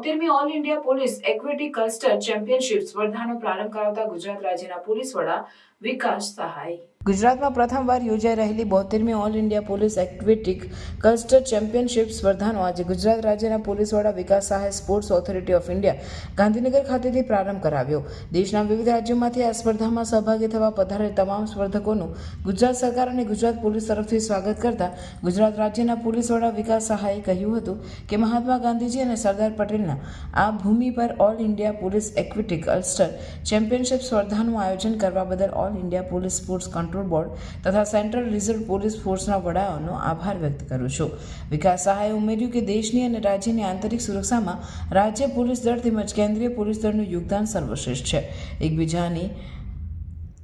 બોતેરમી all India police aquatic cluster championship સ્પર્ધાનો પ્રારંભ કરાવતા ગુજરાત રાજ્યના પોલીસ વડા વિકાસ સહાય. ગુજરાતમાં પ્રથમવાર યોજાઈ રહેલી બોતેરમી all India police aquatic cluster championship સ્પર્ધાનો આજે ગુજરાત રાજ્યના પોલીસ વડા Vikas Sahay sports authority of India Gandhinagar ખાતેથી પ્રારંભ કરાવ્યો. દેશના વિવિધ રાજ્યોમાંથી આ સ્પર્ધામાં સહભાગી થવા પધારેલ તમામ સ્પર્ધકોનું ગુજરાત સરકાર અને ગુજરાત પોલીસ તરફથી સ્વાગત કરતા ગુજરાત રાજ્યના પોલીસ વડા વિકાસ સહાયે કહ્યું હતું કે મહાત્મા ગાંધીજી અને સરદાર પટેલના આ ભૂમિ પર all India police aquatic cluster championship સ્પર્ધાનું આયોજન કરવા બદલ all India police sports control board તથા સેન્ટ્રલ રિઝર્વ પોલીસ ફોર્સના વડાઓનો આભાર વ્યક્ત કરું છું. વિકાસ સહાયે ઉમેર્યું કે દેશની અને રાજ્યની આંતરિક સુરક્ષામાં રાજ્ય પોલીસ દળ તેમજ કેન્દ્રીય પોલીસ દળનું યોગદાન સર્વશ્રેષ્ઠ છે. એકબીજાની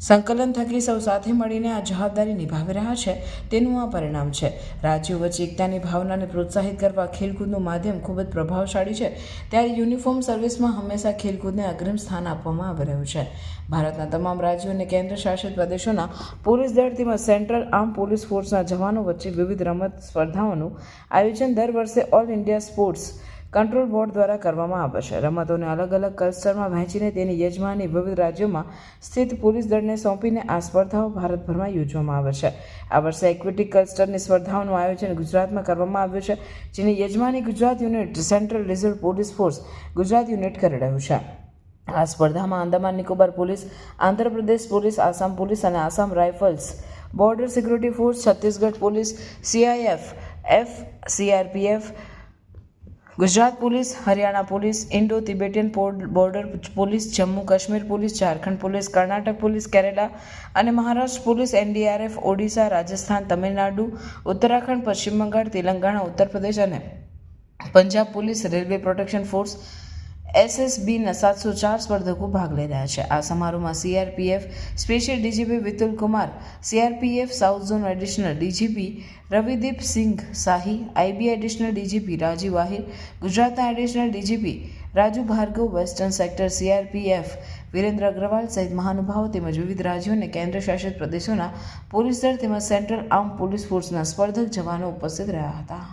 સંકલન થકી સૌ સાથે મળીને આ જવાબદારી નિભાવી રહ્યા છે, તેનું આ પરિણામ છે. રાજ્યો વચ્ચે એકતાની ભાવનાને પ્રોત્સાહિત કરવા ખેલકૂદનું માધ્યમ ખૂબ જ પ્રભાવશાળી છે. ત્યારે યુનિફોર્મ સર્વિસમાં હંમેશા ખેલકૂદને અગ્રિમ સ્થાન આપવામાં આવી રહ્યું છે. ભારતના તમામ રાજ્યો અને કેન્દ્ર શાસિત પ્રદેશોના પોલીસ દળ તેમજ સેન્ટ્રલ આર્મ પોલીસ ફોર્સના જવાનો વચ્ચે વિવિધ રમત સ્પર્ધાઓનું આયોજન દર વર્ષે all India sports control board દ્વારા કરવામાં આવે છે. રમતોને અલગ અલગ ક્લસ્ટરમાં વહેંચીને તેની યજમાની વિવિધ રાજ્યોમાં સ્થિત પોલીસ દળને સોંપીને આ સ્પર્ધાઓ ભારતભરમાં યોજવામાં આવે છે. આ વર્ષે ઇક્વિટી ક્લસ્ટરની સ્પર્ધાઓનું આયોજન ગુજરાતમાં કરવામાં આવ્યું છે, જેની યજમાની Gujarat unit central reserve police force Gujarat unit કરી રહ્યું છે. આ સ્પર્ધામાં Andaman Nicobar police Andhra Pradesh police, Assam police અને Assam rifles, border security force, Chhattisgarh police CIF F CRPF Gujarat police, Haryana police, Indo Tibetan border police, Jammu Kashmir police, Jharkhand police, Karnataka police, Kerala અને Maharashtra police, NDRF, Odisha, Rajasthan, Tamil Nadu, Uttarakhand, Paschim Bengal, Telangana, Uttar Pradesh અને Punjab police, railway protection force એસએસબીના સાતસો ચાર સ્પર્ધકો ભાગ લઈ રહ્યા છે. આ સમારોહમાં CRPF special DGP Vitul Kumar, CRPF south zone additional DGP Ravideep Singh Shahi, IB additional DGP Rajiv Ahir ગુજરાતના additional DGP Raju Bhargav, western sector CRPF Virendra Agrawal સહિત મહાનુભાવો તેમજ વિવિધ રાજ્યો અને કેન્દ્ર શાસિત પ્રદેશોના પોલીસ દળ તેમજ સેન્ટ્રલ આર્મ પોલીસ ફોર્સના સ્પર્ધક જવાનો ઉપસ્થિત રહ્યા હતા.